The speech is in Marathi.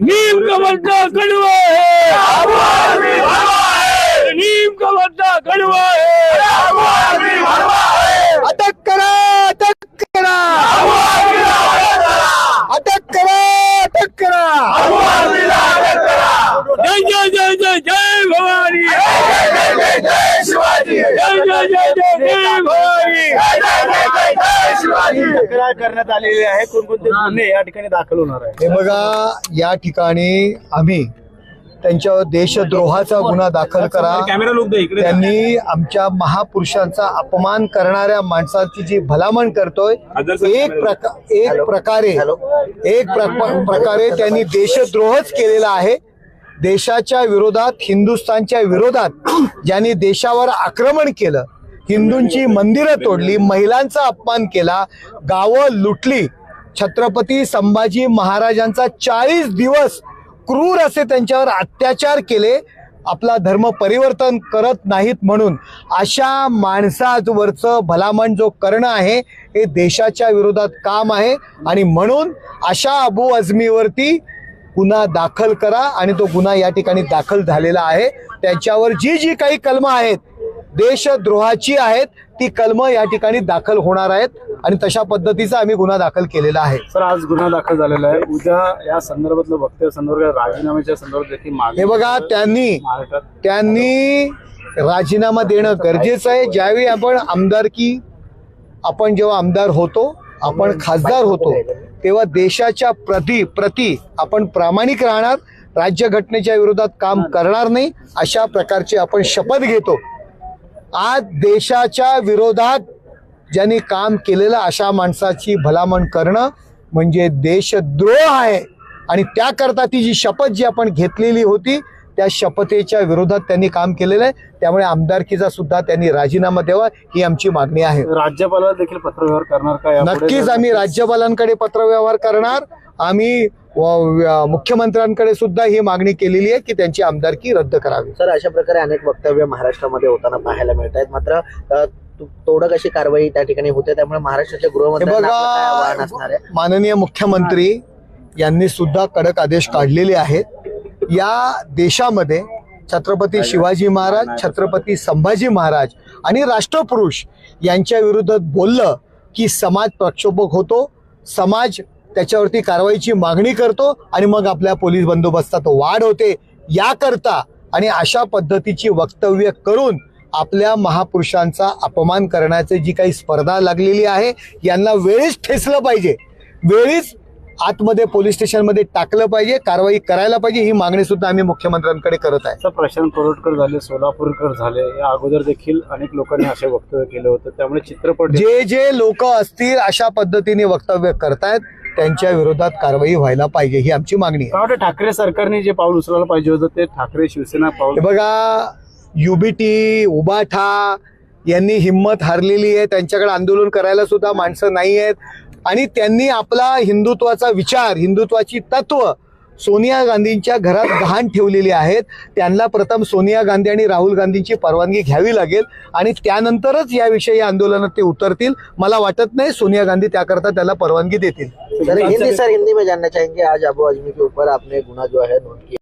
नीम का बदला कड़वा है। नीम का बदला कड़वा है। अटक करा अटक करा। अटक करा अटक करा। जय जय जय जय जय भवानी। जय जय जय जय जय भवानी तक्रार करण्यात आलेली आहे. कोणकोणते गुन्हे या ठिकाणी दाखल होणार आहे हे बघा या ठिकाणी आम्ही त्यांच्यावर देशद्रोहाचा गुन्हा दाखल करा. कॅमेरा लोक त्यांनी आमच्या महापुरुषांचा अपमान करणाऱ्या माणसाची जी भलामण करतोय एक प्रका एक प्रकारे एक प्रक- प्रकारे त्यांनी देशद्रोहच केलेला आहे. देशाच्या विरोधात हिंदुस्थानच्या विरोधात ज्यांनी देशावर आक्रमण केलं हिंदूंची मंदिरं तोडली महिलांचा अपमान केला गावं लुटली. छत्रपती संभाजी महाराजांचा चाळीस दिवस क्रूर असे त्यांच्यावर अत्याचार केले. आपला धर्म परिवर्तन करत नाहीत म्हणून अशा माणसावरचं भलामण जो करणं आहे हे देशाच्या विरोधात काम आहे. आणि म्हणून अशा अबू अजमीवरती गुन्हा दाखल करा. आणि तो गुन्हा या ठिकाणी दाखल झालेला आहे. त्याच्यावर जी जी काही कलमं आहेत देशद्रोहाची आहेत ती कलमं या ठिकाणी दाखल होणार आहेत आणि तशा पद्धतीचा आम्ही गुन्हा दाखल केलेला आहे. सर आज गुन्हा दाखल झालेला आहे. उद्या या संदर्भातलं वक्तव्य संदर्भात राजीनाम्याच्या संदर्भात देखील हे बघा त्यांनी त्यांनी राजीनामा देणं गरजेचं आहे. ज्यावेळी आपण आमदारकी आपण जेव्हा आमदार होतो आपण खासदार होतो तेव्हा देशाच्या प्रती प्रती आपण प्रामाणिक राहणार. राज्यघटनेच्या विरोधात काम करणार नाही. अशा प्रकारची आपण शपथ घेतो. आज देशाच्या विरोधात ज्यांनी काम केलेलं अशा माणसाची भलामण करणं म्हणजे देशद्रोह आहे. आणि त्याकरता ती जी शपथ जी आपण घेतलेली होती त्या शपथेच्या विरोधात त्यांनी काम केलेलं आहे. त्यामुळे आमदारकीचा सुद्धा त्यांनी राजीनामा द्यावा ही आमची मागणी आहे. राज्यपालाला देखील पत्रव्यवहार करणार का? यापुढे? नक्कीच आम्ही राज्यपालांकडे पत्रव्यवहार करणार. आम्ही मुख्यमंत्र्यांकडे सुद्धा ही मागणी केलेली आहे की त्यांची आमदारकी रद्द करावी. सर अशा प्रकारे अनेक वक्तव्य महाराष्ट्रामध्ये होताना पाहायला मिळत आहेत मात्र तोडक अशी कारवाई त्या ठिकाणी होते. त्यामुळे महाराष्ट्राच्या काय बघा माननीय मुख्यमंत्री यांनी सुद्धा कडक आदेश काढलेले आहेत. या देशामध्ये छत्रपती शिवाजी महाराज छत्रपती संभाजी महाराज आणि राष्ट्रपुरुष यांच्या विरोधात बोललं की समाज प्रक्षोभक होतो समाज त्याच्यावरती कारवाईची मागणी करतो आणि मग आपल्या पोलीस बंदोबस्तात वाढ होते. याकरता आणि अशा पद्धतीची वक्तव्य करून आपल्या महापुरुषांचा अपमान करण्याची जी काही स्पर्धा लागलेली आहे यांना वेळीच ठेचलं पाहिजे. वेळीच आतमध्ये पोलीस स्टेशनमध्ये टाकलं पाहिजे कारवाई करायला पाहिजे ही मागणी सुद्धा आम्ही मुख्यमंत्र्यांकडे करत आहे. सर प्रशांत कोरोटकर झाले सोलापूरकर झाले या अगोदर देखील अनेक लोकांनी असे वक्तव्य केलं होतं. त्यामुळे चित्रपट जे जे लोक असतील अशा पद्धतीने वक्तव्य करतायत त्यांच्या विरोधात कारवाई व्हायला पाहिजे ही आमची मागणी आहे. ठाकरे सरकारने जे पाऊल उचलायला पाहिजे होतं ते ठाकरे शिवसेना पाऊल हे बघा युबीटी उबाठा यांनी हिंमत हारलेली आहे त्यांच्याकडे आंदोलन करायला सुद्धा माणसं नाही आहेत आणि त्यांनी आपला हिंदुत्वाचा विचार हिंदुत्वाची तत्व सोनिया गांधींच्या घरात गहाण ठेवलेली आहेत. त्यांना प्रथम सोनिया गांधी आणि राहुल गांधींची परवानगी घ्यावी लागेल आणि त्यानंतरच याविषयी आंदोलनात ते उतरतील. मला वाटत नाही सोनिया गांधी त्याकरता त्याला परवानगी देतील. सर हिंदी सर हिंदी में जानना चाहेंगे आज अबू आजमी के ऊपर आपने गुना जो है नोट किया।